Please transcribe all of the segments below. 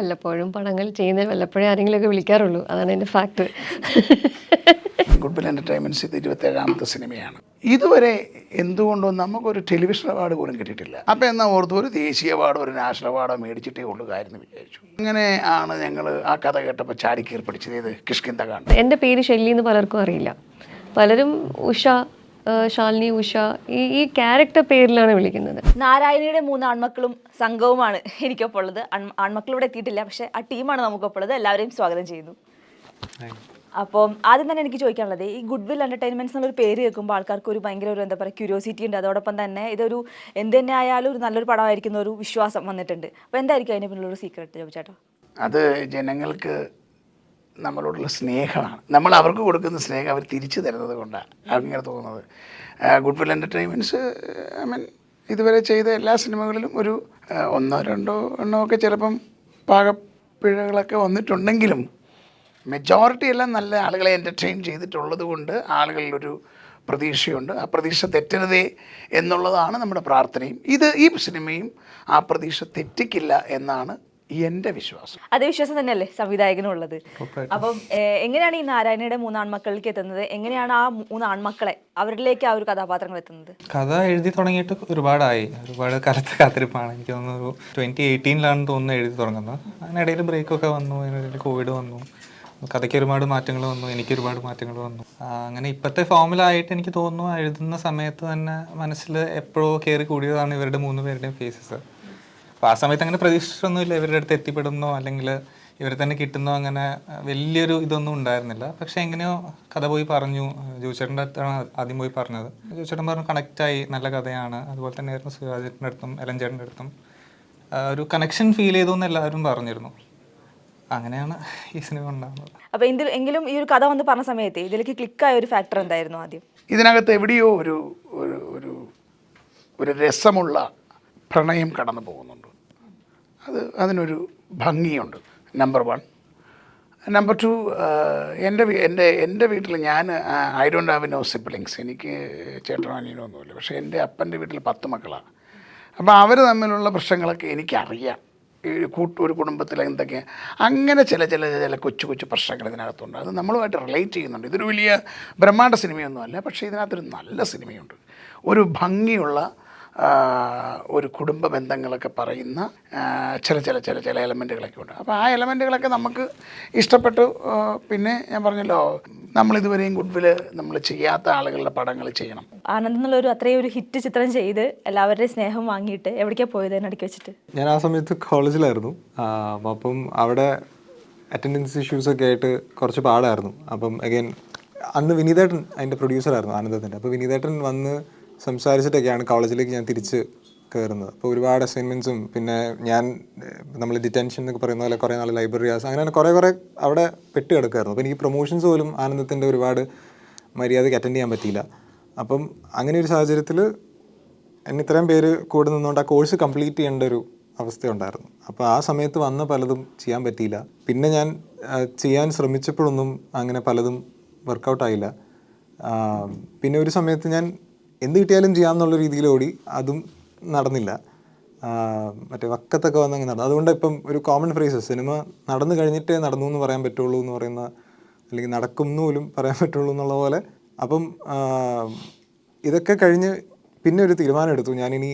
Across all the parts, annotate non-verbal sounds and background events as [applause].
വല്ലപ്പോഴും പടങ്ങൾ ചെയ്യുന്ന വല്ലപ്പോഴേ ആരെങ്കിലുമൊക്കെ വിളിക്കാറുള്ളൂ. അതാണ് എന്റെ ഫാക്ട് ഗുഡ് ബിൽ എന്റർടൈൻമെന്റ്സ് ഇത് ഇരുപത്തേഴാമത്തെ സിനിമയാണ്. ഇതുവരെ എന്തുകൊണ്ടും നമുക്കൊരു ടെലിവിഷൻ അവാർഡ് പോലും കിട്ടിയിട്ടില്ല. അപ്പോൾ എന്നാൽ ഓർത്ത് ഒരു ദേശീയ അവാർഡോ ഒരു നാഷണൽ അവാർഡോ മേടിച്ചിട്ടേ ഉള്ളൂ കാര്യം വിചാരിച്ചു. അങ്ങനെ ആണ് ഞങ്ങൾ ആ കഥ കേട്ടപ്പോൾ ചാടിക്കീർ പഠിച്ചത് കിഷ്കിന്ത കാണുന്നത്. എന്റെ പേര് ഷെല്ലി എന്ന് പലർക്കും അറിയില്ല. പലരും ഉഷ ശാലിനി ഉഷ ഈ ഈ ക്യാരക്ടർ പേരിലാണ് വിളിക്കുന്നത്. നാരായണിയുടെ മൂന്ന് ആൺമക്കളും സംഘവുമാണ് എനിക്കൊപ്പം ഉള്ളത്. ആൺ- ആൺമക്കൾ ഇവിടെ എത്തിയിട്ടില്ല പക്ഷെ ആ ടീമാണ് നമുക്കൊപ്പം ഉള്ളത്. എല്ലാവരെയും സ്വാഗതം ചെയ്യുന്നു. അപ്പം ആദ്യം തന്നെ എനിക്ക് ചോദിക്കാനുള്ളത് ഈ ഗുഡ് വിൽ എന്റർടൈൻമെന്റ്സ് എന്നൊരു പേര് കേൾക്കുമ്പോൾ ആൾക്കാർക്ക് ഒരു ഭയങ്കര ഒരു എന്താ പറയുക ക്യൂരിയോസിറ്റി ഉണ്ട്. അതോടൊപ്പം തന്നെ ഇതൊരു എന്ത് തന്നെ ആയാലും ഒരു നല്ലൊരു പടമായിരിക്കുന്ന ഒരു വിശ്വാസം വന്നിട്ടുണ്ട്. അപ്പോൾ എന്തായിരിക്കും അതിന് പിന്നിലൊരു സീക്രട്ട് ചേട്ടാ അത് ജനങ്ങൾക്ക് നമ്മളോടുള്ള സ്നേഹമാണ്. നമ്മൾ അവർക്ക് കൊടുക്കുന്ന സ്നേഹം അവർ തിരിച്ചു തരുന്നത് കൊണ്ടാണ്. അങ്ങനെ തോന്നുന്നത്. Good will entertainments I mean ഇതുവരെ ചെയ്ത എല്ലാ സിനിമകളിലും ഒരു ഒന്നോ രണ്ടോ എണ്ണോ ഒക്കെ ചിലപ്പം പാകപ്പിഴകളൊക്കെ വന്നിട്ടുണ്ടെങ്കിലും മെജോറിറ്റി എല്ലാം നല്ല ആളുകളെ എന്റർടൈൻ ചെയ്തിട്ടുള്ളത് കൊണ്ട് ആളുകളിലൊരു പ്രതീക്ഷയുണ്ട്. ആ പ്രതീക്ഷ തെറ്റരുതേ എന്നുള്ളതാണ് നമ്മുടെ പ്രാർത്ഥനയും. ഇത് ഈ സിനിമയും ആ പ്രതീക്ഷ തെറ്റിക്കില്ല എന്നാണ് എന്റെ വിശ്വാസം. അതേ വിശ്വാസം തന്നെയല്ലേ സംവിധായകനുള്ളത്. അപ്പം എങ്ങനെയാണ് ഈ നാരായണയുടെ മൂന്ന് ആൺമക്കളിലേക്ക് എത്തുന്നത്? എങ്ങനെയാണ് ആ മൂന്ന് ആൺമക്കളെ അവരിലേക്ക് ആ ഒരു കഥാപാത്രങ്ങൾ എത്തുന്നത്? കഥ എഴുതി തുടങ്ങിയിട്ട് ഒരുപാടായി. ഒരുപാട് കാലത്തെ കാത്തിരിപ്പാണ്. എനിക്ക് തോന്നുന്നു ഒരു ട്വന്റി എയ്റ്റീനിലാണ് തോന്നുന്നു എഴുതി തുടങ്ങുന്നത്. അതിനിടയിൽ ബ്രേക്ക് ഒക്കെ വന്നു. അതിനിടയിൽ കോവിഡ് വന്നു. കഥയ്ക്ക് ഒരുപാട് മാറ്റങ്ങൾ വന്നു. എനിക്ക് ഒരുപാട് മാറ്റങ്ങൾ വന്നു. അങ്ങനെ ഇപ്പോഴത്തെ ഫോമിലായിട്ട് എനിക്ക് തോന്നുന്നു എഴുതുന്ന സമയത്ത് തന്നെ മനസ്സിൽ എപ്പോഴോ കയറി കൂടിയതാണ് ഇവരുടെ മൂന്ന് പേരുടെയും ഫേസസ് അപ്പോൾ ആ സമയത്ത് അങ്ങനെ പ്രതീക്ഷിച്ചൊന്നുമില്ല ഇവരുടെ അടുത്ത് എത്തിപ്പെടുന്നോ അല്ലെങ്കിൽ ഇവരെ തന്നെ കിട്ടുന്നോ അങ്ങനെ വലിയൊരു ഇതൊന്നും ഉണ്ടായിരുന്നില്ല. പക്ഷേ എങ്ങനെയോ കഥ പോയി പറഞ്ഞു. ജോച്ചേട്ടന്റെ അടുത്താണ് ആദ്യം പോയി പറഞ്ഞത്. ജോച്ചേട്ടൻ പറഞ്ഞു കണക്റ്റായി നല്ല കഥയാണ്. അതുപോലെ തന്നെ ആയിരുന്നു സുരാജേട്ടന്റെ അടുത്തും എലഞ്ചേട്ടന്റെ അടുത്തും. ഒരു കണക്ഷൻ ഫീൽ ചെയ്തു എന്ന് എല്ലാവരും പറഞ്ഞിരുന്നു. അങ്ങനെയാണ് ഈ സിനിമ ഉണ്ടാകുന്നത് അപ്പോൾ ഇതിൽ എങ്കിലും ഈ ഒരു കഥ വന്ന് പറഞ്ഞ സമയത്ത് ഇതിലേക്ക് ക്ലിക്കായ ഒരു ഫാക്ടർ എന്തായിരുന്നു ആദ്യം? ഇതിനകത്ത് എവിടെയോ ഒരു ഒരു ഒരു ഒരു രസമുള്ള പ്രണയം കടന്നു പോകുന്നുണ്ട് അത് അതിനൊരു ഭംഗിയുണ്ട്. നമ്പർ വൺ നമ്പർ ടു എന്റെ എന്റെ എന്റെ വീട്ടിൽ ഞാൻ I don't have no siblings എനിക്ക് ചേട്ടനോ അനിയനോ ഒന്നുമില്ല. പക്ഷേ എന്റെ അപ്പന്റെ വീട്ടിൽ പത്ത് മക്കളാണ് അപ്പോൾ അവർ തമ്മിലുള്ള പ്രശ്നങ്ങളൊക്കെ എനിക്കറിയാം. കൂട്ട് ഒരു കുടുംബത്തിൽ എന്തൊക്കെ. അങ്ങനെ ചില ചില ചില കൊച്ചു കൊച്ചു പ്രശ്നങ്ങൾ ഇതിനകത്തുണ്ട്. അത് നമ്മളുമായിട്ട് റിലേറ്റ് ചെയ്യുന്നുണ്ട്. ഇതൊരു വലിയ ബ്രഹ്മാണ്ഡ സിനിമയൊന്നുമല്ല. പക്ഷേ ഇതിനകത്തൊരു നല്ല സിനിമയുണ്ട്. ഒരു ഭംഗിയുള്ള ഒരു കുടുംബ ബന്ധങ്ങളൊക്കെ പറയുന്ന ചില ചില ചില ചില എലമെന്റുകളൊക്കെ ഉണ്ട്. അപ്പോൾ ആ എലമെന്റുകളൊക്കെ നമുക്ക് ഇഷ്ടപ്പെട്ടു. പിന്നെ ഞാൻ പറഞ്ഞല്ലോ നമ്മൾ നമ്മളിതുവരെയും ഗുഡ്വിൽ നമ്മൾ ചെയ്യാത്ത ആളുകളുടെ പടങ്ങൾ ചെയ്യണം. ആനന്ദ് എന്നുള്ള ഒരു അത്രയും ഒരു ഹിറ്റ് ചിത്രം ചെയ്ത് എല്ലാവരുടെയും സ്നേഹം വാങ്ങിയിട്ട് എവിടേക്കാണ് പോയത് ഇടയ്ക്ക് വെച്ചിട്ട്? ഞാൻ ആ സമയത്ത് കോളേജിലായിരുന്നു. അപ്പം അവിടെ അറ്റൻഡൻസ് ഇഷ്യൂസ് ഒക്കെ ആയിട്ട് കുറച്ച് പാടായിരുന്നു. അപ്പം അഗൈൻ അന്ന് വിനീതേട്ടൻ അതിന്റെ പ്രൊഡ്യൂസറായിരുന്നു ആനന്ദത്തിന്റെ. അപ്പോൾ വിനീതേട്ടൻ വന്ന് സംസാരിച്ചിട്ടൊക്കെയാണ് കോളേജിലേക്ക് ഞാൻ തിരിച്ച് കയറുന്നത് അപ്പോൾ ഒരുപാട് അസൈൻമെന്റ്സും പിന്നെ ഞാൻ നമ്മൾ ഡിറ്റൻഷൻ എന്നൊക്കെ പറയുന്ന പോലെ കുറേ നാൾ ലൈബ്രറി ആസ് അങ്ങനെ കുറേ കുറേ അവിടെ പെട്ട് കിടക്കുമായിരുന്നു അപ്പോൾ എനിക്ക് പ്രൊമോഷൻസ് പോലും ആനന്ദത്തിന്റെ ഒരുപാട് മര്യാദയ്ക്ക് അറ്റൻഡ് ചെയ്യാൻ പറ്റിയില്ല. അപ്പം അങ്ങനെ ഒരു സാഹചര്യത്തിൽ എന്നെ ഇത്രയും പേര് കൂടെ നിന്നുകൊണ്ട് ആ കോഴ്സ് കംപ്ലീറ്റ് ചെയ്യേണ്ട ഒരു അവസ്ഥയുണ്ടായിരുന്നു. അപ്പോൾ ആ സമയത്ത് വന്ന പലതും ചെയ്യാൻ പറ്റിയില്ല. പിന്നെ ഞാൻ ചെയ്യാൻ ശ്രമിച്ചപ്പോഴൊന്നും അങ്ങനെ പലതും വർക്കൗട്ടായില്ല പിന്നെ ഒരു സമയത്ത് ഞാൻ എന്ത് കിട്ടിയാലും ചെയ്യാമെന്നുള്ള രീതിയിൽ ഓടി അതും നടന്നില്ല. മറ്റേ വക്കത്തൊക്കെ വന്ന് അങ്ങനെ നടന്നു. അതുകൊണ്ട് ഇപ്പം ഒരു കോമൺ ഫ്രേസ് സിനിമ നടന്നു കഴിഞ്ഞിട്ടേ നടന്നു എന്ന് പറയാൻ പറ്റുള്ളൂ എന്ന് പറയുന്ന അല്ലെങ്കിൽ നടക്കുന്നു പോലും പറയാൻ പറ്റുള്ളൂ എന്നുള്ള പോലെ. അപ്പം ഇതൊക്കെ കഴിഞ്ഞ് പിന്നെ ഒരു തീരുമാനം എടുത്തു. ഞാനിനി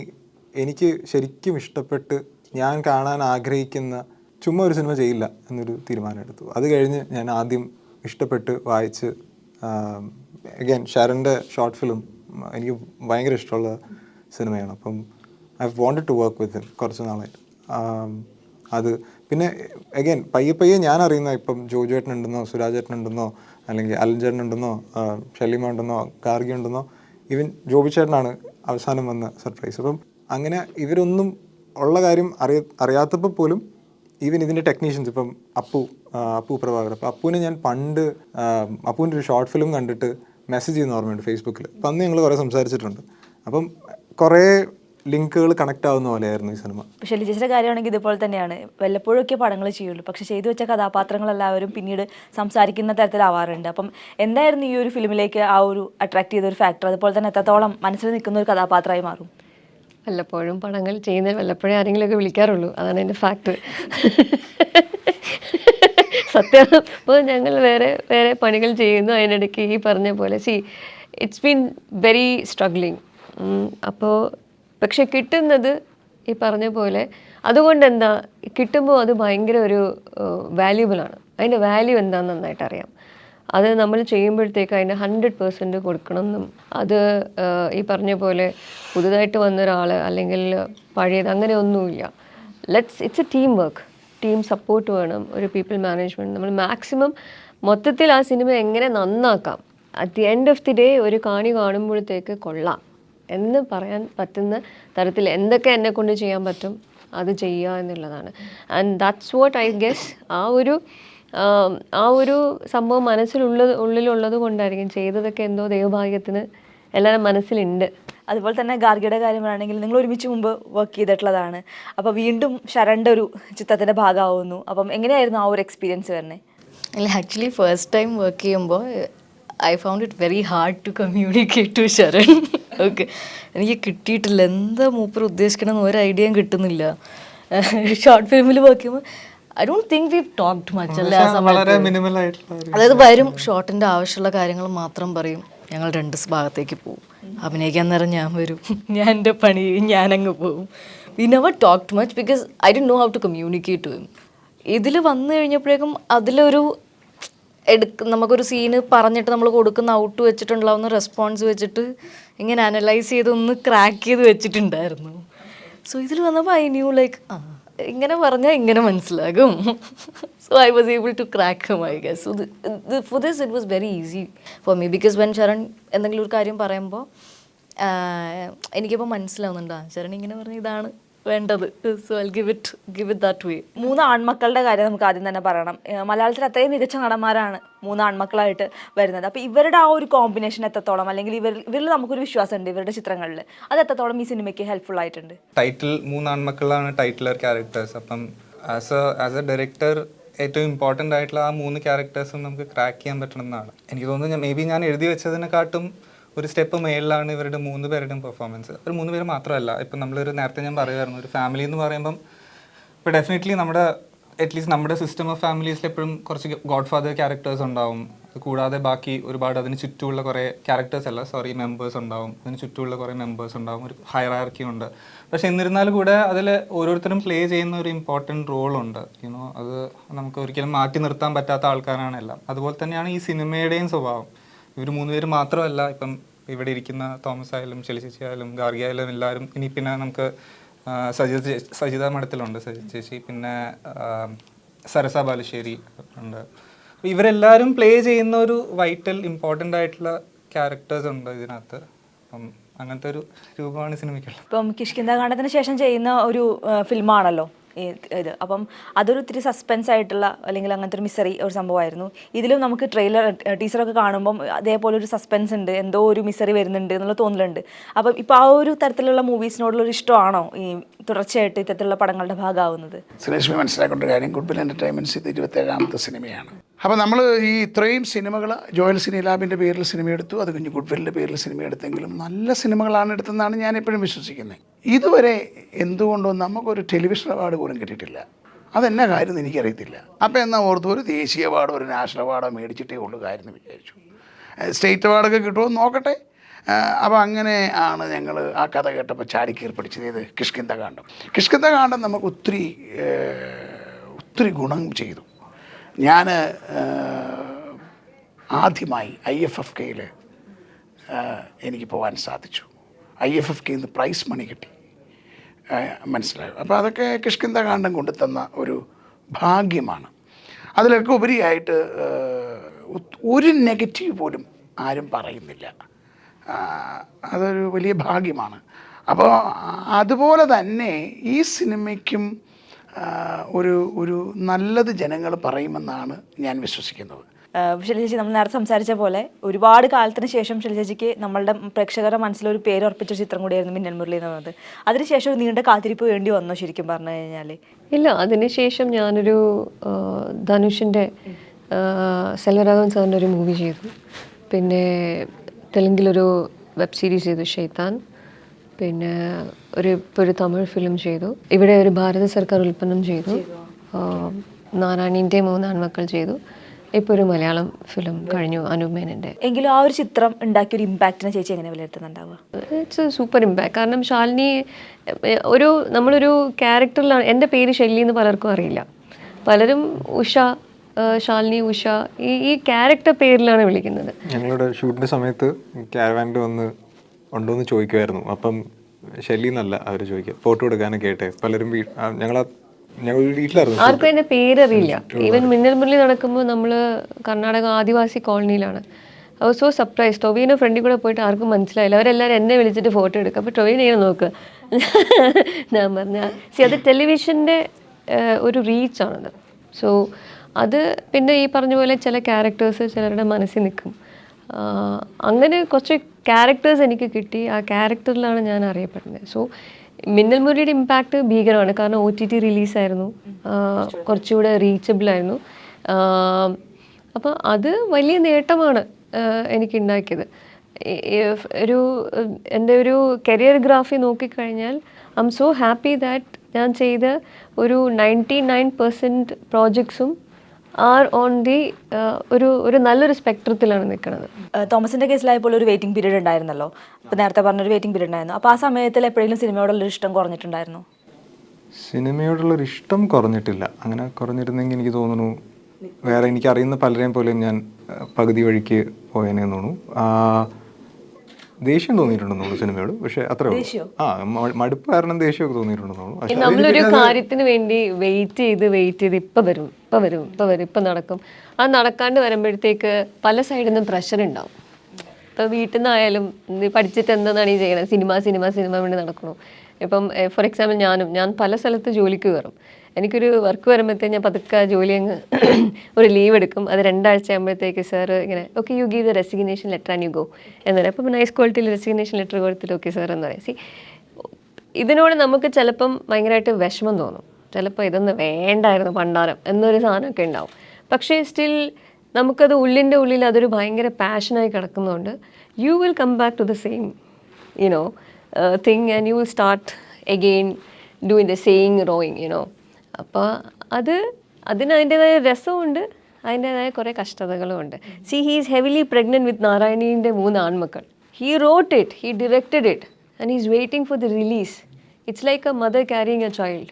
എനിക്ക് ശരിക്കും ഇഷ്ടപ്പെട്ട് ഞാൻ കാണാൻ ആഗ്രഹിക്കുന്ന ചുമ്മാ ഒരു സിനിമ ചെയ്യില്ല എന്നൊരു തീരുമാനം എടുത്തു. അത് കഴിഞ്ഞ് ഞാൻ ആദ്യം ഇഷ്ടപ്പെട്ട് വായിച്ച് അഗൈൻ ഷാരന്റെ ഷോർട്ട് ഫിലിം എനിക്ക് ഭയങ്കര ഇഷ്ടമുള്ള സിനിമയാണ്. അപ്പം I wanted to work with him കുറച്ച് നാളായിട്ട് അത് പിന്നെ അഗൈൻ പയ്യെ പയ്യെ ഞാൻ അറിയുന്ന ഇപ്പം ജോജു ഏട്ടൻ ഉണ്ടെന്നോ സുരാജ് ഏട്ടൻ ഉണ്ടെന്നോ അല്ലെങ്കിൽ അലൻ ആ, ഷെല്ലിമ ഉണ്ടെന്നോ ഗാർഗി ഉണ്ടെന്നോ ഈവൻ ജോബി ചേട്ടനാണ് അവസാനം വന്ന സർപ്രൈസ് അപ്പം അങ്ങനെ ഇവരൊന്നും ഉള്ള കാര്യം അറിയ അറിയാത്തപ്പോൾ പോലും ഈവൻ ഇതിന്റെ ടെക്നീഷ്യൻസ് ഇപ്പം അപ്പു അപ്പു പ്രഭാകർ അപ്പം അപ്പുവിനെ ഞാൻ പണ്ട് അപ്പുവിന്റെ ഒരു ഷോർട്ട് ഫിലിം കണ്ടിട്ട് മെസ്സേജ് ചെയ്യുന്ന ഓർമ്മയുണ്ട് ഫേസ്ബുക്കിൽ അപ്പം അന്ന് ഞങ്ങൾ കുറേ സംസാരിച്ചിട്ടുണ്ട്. അപ്പം കുറേ ലിങ്കുകൾ കണക്ട് ആവുന്ന പോലെയായിരുന്നു ഈ സിനിമ. പക്ഷേ ലിജിസിന്റെ കാര്യമാണെങ്കിൽ ഇതുപോലെ തന്നെയാണ്. വല്ലപ്പോഴൊക്കെ പടങ്ങൾ ചെയ്യുള്ളൂ. പക്ഷെ ചെയ്തു വെച്ച കഥാപാത്രങ്ങൾ എല്ലാവരും പിന്നീട് സംസാരിക്കുന്ന തരത്തിലാവാറുണ്ട്. അപ്പം എന്തായിരുന്നു ഈ ഒരു ഫിലിമിലേക്ക് ആ ഒരു അട്രാക്ട് ചെയ്ത ഒരു ഫാക്ടർ അതുപോലെ തന്നെ എത്രത്തോളം മനസ്സിൽ നിൽക്കുന്ന ഒരു കഥാപാത്രമായി മാറും? വല്ലപ്പോഴും പടങ്ങൾ ചെയ്യുന്ന വല്ലപ്പോഴേ ആരെങ്കിലുമൊക്കെ വിളിക്കാറുള്ളൂ. അതാണ് എന്റെ ഫാക്ട് [laughs] സത്യം. അപ്പോൾ ഞങ്ങൾ വേറെ വേറെ പണികൾ ചെയ്യുന്നു അതിനിടയ്ക്ക് ഈ പറഞ്ഞ പോലെ. See it's been very struggling അപ്പോൾ പക്ഷെ കിട്ടുന്നത് ഈ പറഞ്ഞ പോലെ അതുകൊണ്ട് എന്താ കിട്ടുമ്പോൾ അത് ഭയങ്കര ഒരു വാല്യുബിളാണ് അതിന്റെ വാല്യൂ എന്താണെന്ന് നന്നായിട്ട് അറിയാം. അത് നമ്മൾ ചെയ്യുമ്പോഴത്തേക്ക് അതിന്റെ ഹൺഡ്രഡ് പേഴ്സന്റ് കൊടുക്കണമെന്നും അത് ഈ പറഞ്ഞ പോലെ പുതുതായിട്ട് വന്ന ഒരാൾ അല്ലെങ്കിൽ പഴയത് അങ്ങനെ ഒന്നുമില്ല let's it's a team work team support വേണം ഒരു പീപ്പിൾ മാനേജ്മെന്റ് നമ്മൾ മാക്സിമം മൊത്തത്തിൽ ആ സിനിമ എങ്ങനെ നന്നാക്കാം at the end of the day ഒരു കാണി കാണുമ്പോഴത്തേക്ക് കൊള്ളാം എന്ന് പറയാൻ പറ്റുന്ന തരത്തിൽ എന്തൊക്കെ എന്നെ കൊണ്ട് ചെയ്യാൻ പറ്റും അത് ചെയ്യുക എന്നുള്ളതാണ്. And that's what I guess ആ ഒരു ആ ഒരു സംഭവം മനസ്സിലുള്ളത് ഉള്ളിലുള്ളത് കൊണ്ടായിരിക്കും ചെയ്തതൊക്കെ എന്തോ ദൈവഭാഗ്യത്തിന് എല്ലാവരും മനസ്സിലുണ്ട്. അതുപോലെ തന്നെ ഗാർഗിയുടെ കാര്യം പറയുകയാണെങ്കിൽ നിങ്ങൾ ഒരുമിച്ച് മുമ്പ് വർക്ക് ചെയ്തിട്ടുള്ളതാണ്. അപ്പോൾ വീണ്ടും ശരണ്ട ഒരു ചിത്രത്തിന്റെ ഭാഗമാവുന്നു. അപ്പം എങ്ങനെയായിരുന്നു ആ ഒരു എക്സ്പീരിയൻസ് വരുന്നത് അല്ല ആക്ച്വലി ഫസ്റ്റ് ടൈം വർക്ക് ചെയ്യുമ്പോൾ I found it very hard to communicate to Sharan. Okay എനിക്ക് കിട്ടിയിട്ടില്ല. എന്താ മൂപ്പർ ഉദ്ദേശിക്കണമെന്ന് ഒരു ഐഡിയയും കിട്ടുന്നില്ല. ഷോർട്ട് ഫിലിമിൽ വർക്ക് ചെയ്യുമ്പോൾ I don't think we talked much അല്ലേ വളരെ മിനിമൽ ആയിട്ടുള്ള അതായത് വരും ഷോർട്ടിന്റെ ആവശ്യമുള്ള കാര്യങ്ങൾ മാത്രം പറയും. ഞങ്ങൾ രണ്ട് ഭാഗത്തേക്ക് പോകും അഭിനയിക്കാൻ നേരം ഞാൻ വരും ഞാൻ എന്റെ പണി ഞാനങ്ങ് പോകും we never too much because I dunno how to communicate to ഇതിൽ വന്നു കഴിഞ്ഞപ്പോഴേക്കും അതിലൊരു എടുക്ക നമുക്കൊരു സീന് പറഞ്ഞിട്ട് നമ്മൾ കൊടുക്കുന്ന ഔട്ട് വെച്ചിട്ടുണ്ടാവുന്ന റെസ്പോൺസ് വെച്ചിട്ട് ഇങ്ങനെ അനലൈസ് ചെയ്ത് ഒന്ന് ക്രാക്ക് ചെയ്ത് വെച്ചിട്ടുണ്ടായിരുന്നു. സോ ഇതിൽ വന്നപ്പോൾ ഐ ന്യൂ ലൈക്ക് ആ ഇങ്ങനെ പറഞ്ഞാൽ ഇങ്ങനെ മനസ്സിലാകും. So I was able to crack I guess so for this it was very easy for me because when Sharan എന്തെങ്കിലും ഒരു കാര്യം പറയുമ്പോൾ എനിക്കിപ്പോൾ മനസ്സിലാവുന്നുണ്ട്. ശരൺ ഇങ്ങനെ പറഞ്ഞ ഇതാണ്. വേണ്ടത്. So I give it give it that way മൂന്ന് ആൺമക്കളുടെ കാര്യം നമുക്ക് ആദ്യം തന്നെ പറയണം. മലയാളത്തിൽ അത്രയും മികച്ച നടന്മാരാണ് മൂന്ന് ആൺമക്കളായിട്ട് വരുന്നത്. അപ്പോൾ ഇവരുടെ ആ ഒരു കോമ്പിനേഷൻ എത്രത്തോളം? അല്ലെങ്കിൽ ഇവർ ഇവരിൽ നമുക്കൊരു വിശ്വാസമുണ്ട് ഇവരുടെ ചിത്രങ്ങളിൽ. അത് എത്രത്തോളം ഈ സിനിമയ്ക്ക് ഹെൽപ്ഫുൾ ആയിട്ടുണ്ട്? ടൈറ്റിൽ മൂന്ന് ആൺമക്കളാണ് ടൈറ്റിലർ ക്യാരക്ടേഴ്സ് അപ്പം as a as a director ഏറ്റവും ഇമ്പോർട്ടന്റ് ആയിട്ടുള്ള ആ മൂന്ന് ക്യാരക്ടേഴ്സും നമുക്ക് ക്രാക്ക് ചെയ്യാൻ പറ്റണം എന്നാണ്. എനിക്ക് തോന്നുന്നു മേ ബി ഞാൻ എഴുതി വെച്ചതിനെക്കാട്ടും ഒരു സ്റ്റെപ്പ് മേളിലാണ് ഇവരുടെ മൂന്ന് പേരുടെയും പെർഫോമൻസ് ഒരു മൂന്ന് പേര് മാത്രമല്ല. ഇപ്പം നമ്മളൊരു നേരത്തെ ഞാൻ പറയുമായിരുന്നു ഒരു ഫാമിലി എന്ന് പറയുമ്പം ഇപ്പോൾ ഡെഫിനറ്റ്ലി നമ്മുടെ അറ്റ്ലീസ്റ്റ് നമ്മുടെ സിസ്റ്റം ഓഫ് ഫാമിലീസിൽ എപ്പോഴും കുറച്ച് ഗോഡ് ഫാദർ ക്യാരക്ടേഴ്സ് ഉണ്ടാവും. കൂടാതെ ബാക്കി ഒരുപാട് അതിന് ചുറ്റുമുള്ള കുറേ ക്യാരക്ടേഴ്സ് അല്ല സോറി മെമ്പേഴ്സ് ഉണ്ടാവും. അതിന് ചുറ്റുമുള്ള കുറേ മെമ്പേഴ്സ് ഉണ്ടാവും. ഒരു ഹയറാർക്കി ഉണ്ട്. പക്ഷേ എന്നിരുന്നാലും കൂടെ അതിൽ ഓരോരുത്തരും പ്ലേ ചെയ്യുന്ന ഒരു ഇമ്പോർട്ടന്റ് റോളുണ്ട് യുനോ അത് നമുക്ക് ഒരിക്കലും മാറ്റി നിർത്താൻ പറ്റാത്ത ആൾക്കാരാണ് എല്ലാം. അതുപോലെ തന്നെയാണ് ഈ സിനിമയുടെയും സ്വഭാവം. ഇവർ മൂന്നുപേര് മാത്രമല്ല. ഇപ്പം ഇവിടെ ഇരിക്കുന്ന തോമസ് ആയാലും ചെലിച്ചേച്ചി ആയാലും ഗാർഗി ആയാലും എല്ലാവരും ഇനി പിന്നെ നമുക്ക് സജിത സജിത മഠത്തിലുണ്ട്. സജിത ചേച്ചി പിന്നെ സരസ ബാലുശ്ശേരി ഉണ്ട്. ഇവരെല്ലാവരും പ്ലേ ചെയ്യുന്ന ഒരു വൈറ്റൽ ഇമ്പോർട്ടന്റ് ആയിട്ടുള്ള ക്യാരക്ടേഴ്സ് ഉണ്ട് ഇതിനകത്ത്. അപ്പം അങ്ങനത്തെ ഒരു രൂപമാണ് സിനിമയ്ക്കുള്ളത്. ഇപ്പം കിഷ്കിന്ദ കിഷ്കിന്താകാന്ഡത്തിന് ശേഷം ചെയ്യുന്ന ഒരു ഫിലിമാണല്ലോ ഇത്. അപ്പം അതൊരു ഒത്തിരി സസ്പെൻസ് ആയിട്ടുള്ള അല്ലെങ്കിൽ അങ്ങനത്തെ ഒരു മിസറി ഒരു സംഭവമായിരുന്നു. ഇതിലും നമുക്ക് ട്രെയിലർ ടീച്ചറൊക്കെ കാണുമ്പം അതേപോലെ ഒരു സസ്പെൻസ് ഉണ്ട്. എന്തോ ഒരു മിസറി വരുന്നുണ്ട് എന്നുള്ള തോന്നലുണ്ട്. അപ്പം ഇപ്പോൾ ആ ഒരു തരത്തിലുള്ള മൂവീസിനോടുള്ള ഒരു ഇഷ്ടമാണോ ഈ തുടർച്ചയായിട്ട് ഇത്തരത്തിലുള്ള പടങ്ങളുടെ ഭാഗമാവുന്നത്? സുരേഷ് മനസ്സിലാക്കേണ്ട കാര്യം. ഗുഡ്വിൽ എന്റർടൈൻമെന്റ്സ് ഇത് ഇരുപത്തേഴാമത്തെ സിനിമയാണ്. അപ്പോൾ നമ്മൾ ഈ ഇത്രയും സിനിമകൾ ജോയൽ സിനി ലാബിന്റെ പേരിൽ സിനിമ എടുത്തു അത് കഴിഞ്ഞ് ഗുഡ്വില്ലിന്റെ പേരിൽ സിനിമ എടുത്തെങ്കിലും നല്ല സിനിമകളാണ് എടുത്തതെന്നാണ് ഞാൻ എപ്പോഴും വിശ്വസിക്കുന്നത്. ഇതുവരെ എന്തുകൊണ്ടോ നമുക്കൊരു ടെലിവിഷൻ അവാർഡ് പോലും കിട്ടിയിട്ടില്ല. അതെന്നാ കാര്യം എനിക്കറിയത്തില്ല. അപ്പോൾ എന്നാൽ ഓർത്ത് ഒരു ദേശീയ അവാർഡോ ഒരു നാഷണൽ അവാർഡോ മേടിച്ചിട്ടേ ഉള്ളൂ കാര്യം എന്ന് വിചാരിച്ചു. സ്റ്റേറ്റ് അവാർഡൊക്കെ കിട്ടുമോ നോക്കട്ടെ. അപ്പോൾ അങ്ങനെ ആണ് ഞങ്ങൾ ആ കഥ കേട്ടപ്പോൾ ചാടിക്കീർ പഠിച്ചത് ഇത് കിഷ്കിന്ത കാണ്ഡം. നമുക്ക് ഒത്തിരി ഒത്തിരി ഗുണം ചെയ്തു. ഞാൻ ആദ്യമായി ഐ എഫ് എഫ് കെയിൽ എനിക്ക് പോകാൻ സാധിച്ചു. ഐ എഫ് എഫ് കെയിൽ നിന്ന് പ്രൈസ് മണി കിട്ടി. മനസ്സിലായി? അപ്പോൾ അതൊക്കെ കിഷ്കിന്തകാന്ഡം കൊണ്ടു തന്ന ഒരു ഭാഗ്യമാണ്. അതിലൊക്കെ ഉപരിയായിട്ട് ഒരു നെഗറ്റീവ് പോലും ആരും പറയുന്നില്ല. അതൊരു വലിയ ഭാഗ്യമാണ്. അപ്പോൾ അതുപോലെ തന്നെ ഈ സിനിമയ്ക്കും ഒരു ഒരു നല്ലത് ജനങ്ങൾ പറയുമെന്നാണ് ഞാൻ വിശ്വസിക്കുന്നത്. ശൈലജ ചേച്ചി നമ്മൾ നേരത്തെ സംസാരിച്ച പോലെ ഒരുപാട് കാലത്തിന് ശേഷം ശൈലജ ചേച്ചിക്ക് നമ്മളുടെ പ്രേക്ഷകരുടെ മനസ്സിലൊരു പേര് ഉറപ്പിച്ച ചിത്രം കൂടിയായിരുന്നു മിന്നൽ മുരളി എന്ന് പറയുന്നത്. അതിനുശേഷം ഒരു നീണ്ട കാത്തിരിപ്പ് വേണ്ടി വന്നോ ശരിക്കും പറഞ്ഞു കഴിഞ്ഞാൽ ഇല്ല അതിനുശേഷം ഞാനൊരു ധനുഷിന്റെ സെൽവരാഗൻ സെൽവരാഘവൻ സാറിന്റെ ഒരു മൂവി ചെയ്തു. പിന്നെ തെലുങ്കിലൊരു വെബ് സീരീസ് ചെയ്തു ഷെയ്ത്താൻ. പിന്നെ ഒരു ഇപ്പോൾ ഒരു തമിഴ് ഫിലിം ചെയ്തു. ഇവിടെ ഒരു ഭാരത സർക്കാർ ഉൽപ്പന്നം ചെയ്തു. നാരായണീന്റെ മൂന്നാൺമക്കൾ ചെയ്തു. ഇപ്പോൾ ഒരു മലയാളം ഫിലിം കഴിഞ്ഞു അനുപമേനന്റെ എങ്കിലും ആ ഒരു ചിത്രം ഉണ്ടാക്കിയ ഒരു ഇമ്പാക്റ്റിനെ ചേച്ചി എങ്ങനെ വിലയിരുത്തുന്നുണ്ടാവുക? ഇറ്റ്സ് എ സൂപ്പർ ഇമ്പാക്ട് കാരണം ശാലിനി ഒരു നമ്മളൊരു ക്യാരക്ടറിലാണ് എന്റെ പേര് ഷെല്ലി എന്ന് പലർക്കും അറിയില്ല. പലരും ഉഷ ശാലിനി ഉഷ ഈ ഈ ക്യാരക്ടർ പേരിലാണ് വിളിക്കുന്നത്. ഞങ്ങളുടെ ഷൂട്ടിന്റെ സമയത്ത് ക്യാരവാനിൽ വന്ന് ഉണ്ടോയെന്ന് ചോദിക്കുമായിരുന്നു അപ്പം ഷെല്ലി എന്നല്ല അവർ ചോദിക്കുക. ഫോട്ടോ എടുക്കാനൊക്കെ ആയിട്ട് പലരും ഞങ്ങൾ ഞങ്ങൾ വീട്ടിലായിരുന്നു. ആർക്കും എന്റെ പേരറിയില്ല. ഈവൻ മിന്നൽ മുരളി നടക്കുമ്പോൾ നമ്മൾ കർണാടക ആദിവാസി കോളനിയിലാണ്. ഐ വാസ് സോ സർപ്രൈസ് ടൊവീന്റെ ഫ്രണ്ടിൽ കൂടെ പോയിട്ട് ആർക്കും മനസ്സിലായില്ല. അവരെല്ലാവരും എന്നെ വിളിച്ചിട്ട് ഫോട്ടോ എടുക്കുക അപ്പോൾ ടൊവീൻ ഇങ്ങനെ നോക്കുക ഞാൻ പറഞ്ഞ സി അത് ടെലിവിഷന്റെ ഒരു റീച്ചാണത് സോ അത് പിന്നെ ഈ പറഞ്ഞ പോലെ ചില ക്യാരക്ടേഴ്സ് ചിലരുടെ മനസ്സിൽ നിൽക്കും. അങ്ങനെ കുറച്ച് ക്യാരക്ടേഴ്സ് എനിക്ക് കിട്ടി. ആ ക്യാരക്ടറിലാണ് ഞാൻ അറിയപ്പെടുന്നത്. സോ മിന്നൽ മുരളിയുടെ ഇമ്പാക്റ്റ് ഭീകരമാണ്. കാരണം ഒ ടി ടി റിലീസായിരുന്നു കുറച്ചുകൂടെ റീച്ചബിൾ ആയിരുന്നു. അപ്പോൾ അത് വലിയ നേട്ടമാണ് എനിക്ക് ഉണ്ടാക്കിയത് ഒരു എന്റെ ഒരു കരിയർ ഗ്രാഫി നോക്കിക്കഴിഞ്ഞാൽ I m so happy that ഞാൻ ചെയ്ത ഒരു നയന്റി നയൻ പെർസെന്റ് പ്രോജക്ട്സും ആർ ഓൺ ദി ഒരു ഒരു നല്ലൊരു സ്പെക്ട്രത്തിലാണ് നിൽക്കുന്നത്. തോമസിന്റെ കേസിലായപ്പോൾ ഒരു വെയിറ്റിംഗ് പീരീഡ് ഉണ്ടായിരുന്നല്ലോ. അപ്പോൾ നേരത്തെ പറഞ്ഞൊരു വെയിറ്റിംഗ് പീരീഡ് ഉണ്ടായിരുന്നു. അപ്പോൾ ആ സമയത്തിൽ എപ്പോഴെങ്കിലും സിനിമയോടുള്ള ഇഷ്ടം കുറഞ്ഞിട്ടുണ്ടായിരുന്നു? സിനിമയോടുള്ളൊരു ഇഷ്ടം കുറഞ്ഞിട്ടില്ല. അങ്ങനെ കുറഞ്ഞിരുന്നെങ്കിൽ എനിക്ക് തോന്നുന്നു വേറെ എനിക്ക് അറിയുന്ന പലരെയും പോലെയും ഞാൻ പകുതി വഴിക്ക് പോയേനെ തോന്നുന്നു. ദേഷ്യം തോന്നിയിട്ടുണ്ടെന്ന് തോന്നുന്നു സിനിമയോട്. പക്ഷെ അത്ര ആ മടുപ്പ് കാരണം ദേഷ്യമൊക്കെ തോന്നിയിട്ടുണ്ടെന്നുള്ളൂ. നമ്മളൊരു കാര്യത്തിന് വേണ്ടി വെയിറ്റ് ചെയ്ത് വെയിറ്റ് ചെയ്ത് ഇപ്പൊ വരും ഇപ്പൊ വരും ഇപ്പൊ വരും ഇപ്പൊ നടക്കും. ആ നടക്കാണ്ട് വരുമ്പോഴത്തേക്ക് പല സൈഡിൽ നിന്നും പ്രഷർ ഉണ്ടാവും ഇപ്പം വീട്ടിൽ നിന്നായാലും നീ പഠിച്ചിട്ട് എന്താണ് ഈ ചെയ്യണത് സിനിമ സിനിമ സിനിമ വേണ്ടി നടക്കണോ. ഇപ്പം ഫോർ എക്സാമ്പിൾ ഞാനും ഞാൻ പല സ്ഥലത്ത് ജോലിക്ക് കയറും എനിക്കൊരു വർക്ക് വരുമ്പോഴത്തേക്ക് ഞാൻ പതുക്കെ ജോലി അങ്ങ് [clears throat] ഒരു ലീവ് എടുക്കും. അത് രണ്ടാഴ്ച ആകുമ്പോഴത്തേക്ക് സാർ ഇങ്ങനെ okay you give the resignation letter and you go എന്ന് പറയാം. അപ്പം നൈസ് ക്വാളിറ്റിയിൽ റെസിഗ്നേഷൻ ലെറ്റർ കൊടുത്തിട്ട് ഓക്കെ സാർ എന്ന് പറയും. സി ഇതിനോട് നമുക്ക് ചിലപ്പം ഭയങ്കരമായിട്ട് വിഷമം തോന്നും. ചിലപ്പോൾ ഇതൊന്ന് വേണ്ടായിരുന്നു പണ്ടാരം എന്നൊരു സാധനമൊക്കെ ഉണ്ടാവും. പക്ഷേ സ്റ്റിൽ നമുക്കത് ഉള്ളിന്റെ ഉള്ളിൽ അതൊരു ഭയങ്കര പാഷനായി കിടക്കുന്നതുകൊണ്ട് you will come back to the same you know thing and you will start again doing the saying rowing you know അപ്പോൾ അത് അതിന് അതിന്റെതായ രസമുണ്ട് അതിന്റെതായ കുറേ കഷ്ടതകളും ഉണ്ട് see he is heavily pregnant with നാരായണീന്റെ മൂന്ന് ആൺമക്കൾ. He wrote it he directed it and he's waiting for the release it's like a mother carrying a child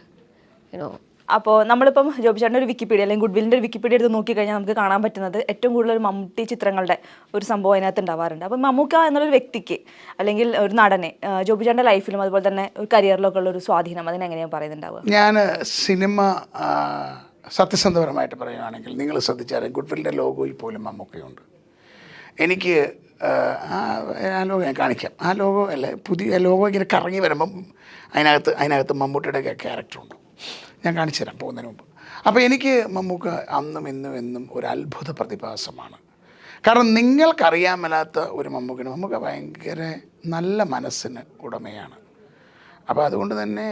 you know അപ്പോൾ നമ്മളിപ്പം ജോബി ചേട്ടന്റെ ഒരു വിക്കിപീഡിയ അല്ലെങ്കിൽ ഗുഡ്വില്ലിന്റെ ഒരു വിക്കിപീഡിയ എടുത്ത് നോക്കിക്കഴിഞ്ഞാൽ നമുക്ക് കാണാൻ പറ്റുന്നത് ഏറ്റവും കൂടുതൽ ഒരു മമ്മൂട്ടി ചിത്രങ്ങളുടെ ഒരു സംഭവം അതിനകത്ത് ഉണ്ടാവാറുണ്ട്. അപ്പം മമ്മൂക്ക എന്നുള്ളൊരു വ്യക്തിക്ക് അല്ലെങ്കിൽ ഒരു നടനെ ജോബി ചേട്ടന്റെ ലൈഫിലും അതുപോലെ തന്നെ ഒരു കരിയറിലൊക്കെ ഉള്ള ഒരു സ്വാധീനം അതിനെങ്ങനെയാണ് പറയുന്നുണ്ടാവുക? ഞാൻ സിനിമ സത്യസന്ധപരമായിട്ട് പറയുകയാണെങ്കിൽ നിങ്ങൾ ശ്രദ്ധിച്ചാൽ ഗുഡ്വില്ലിന്റെ ലോഗോയിൽ പോലും മമ്മൂക്കയുണ്ട്. എനിക്ക് ആ ലോഗോ ഞാൻ കാണിക്കാം. ആ ലോഗോ അല്ലേ പുതിയ ലോഗോ ഇങ്ങനെ കറങ്ങി വരുമ്പം അതിനകത്ത് അതിനകത്ത് മമ്മൂട്ടിയുടെ ക്യാരക്ടറുണ്ട്. ഞാൻ കാണിച്ചു തരാം പോകുന്നതിന് മുമ്പ്. അപ്പോൾ എനിക്ക് മമ്മൂക്ക അന്നും ഇന്നും എന്നും ഒരു അത്ഭുത പ്രതിഭാസമാണ്. കാരണം നിങ്ങൾക്കറിയാൻ മേലാത്ത ഒരു മമ്മൂക്കിന് മമ്മൂക്ക ഭയങ്കര നല്ല മനസ്സിന് ഉടമയാണ്. അപ്പോൾ അതുകൊണ്ട് തന്നെ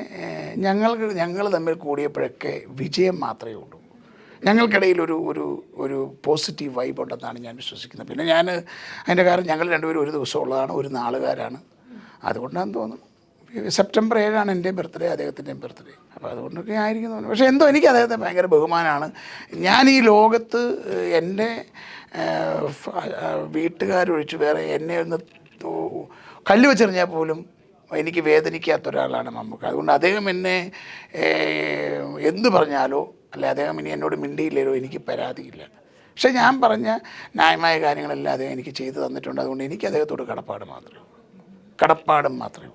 ഞങ്ങൾ ഞങ്ങൾക്ക് ഞങ്ങൾ തമ്മിൽ കൂടിയപ്പോഴൊക്കെ വിജയം മാത്രമേ ഉള്ളൂ. ഞങ്ങൾക്കിടയിൽ ഒരു ഒരു ഒരു പോസിറ്റീവ് വൈബ് ഉണ്ടെന്നാണ് ഞാൻ വിശ്വസിക്കുന്നത്. പിന്നെ ഞാൻ അതിന്റെ കാരണം ഞങ്ങൾ രണ്ടുപേരും ഒരു ദിവസം ഉള്ളതാണ് ഒരു നാളുകാരാണ്. അതുകൊണ്ടാണെന്ന് തോന്നുന്നു. സെപ്റ്റംബർ ഏഴാണ് എന്റെയും ബർത്ത്ഡേ അദ്ദേഹത്തിന്റെയും ബർത്ത്ഡേ. അപ്പോൾ അതുകൊണ്ടൊക്കെ ആയിരിക്കും തോന്നുന്നു പക്ഷേ എന്തോ എനിക്ക് അദ്ദേഹത്തെ ഭയങ്കര ബഹുമാനമാണ്. ഞാൻ ഈ ലോകത്ത് എന്റെ വീട്ടുകാരൊഴിച്ച് വേറെ എന്നെ ഒന്ന് കല്ല് വെച്ചെറിഞ്ഞാൽ പോലും എനിക്ക് വേദനിക്കാത്ത ഒരാളാണ് നമുക്ക് അതുകൊണ്ട് അദ്ദേഹം എന്നെ എന്ത് പറഞ്ഞാലോ അല്ലെ അദ്ദേഹം ഇനി എന്നോട് മിണ്ടിയില്ലല്ലോ എനിക്ക് പരാതിയില്ല. പക്ഷേ ഞാൻ പറഞ്ഞ ന്യായമായ കാര്യങ്ങളെല്ലാം അദ്ദേഹം എനിക്ക് ചെയ്തു തന്നിട്ടുണ്ട്. അതുകൊണ്ട് എനിക്ക് അദ്ദേഹത്തോട് കടപ്പാട് മാത്രമേ കടപ്പാടും മാത്രമേ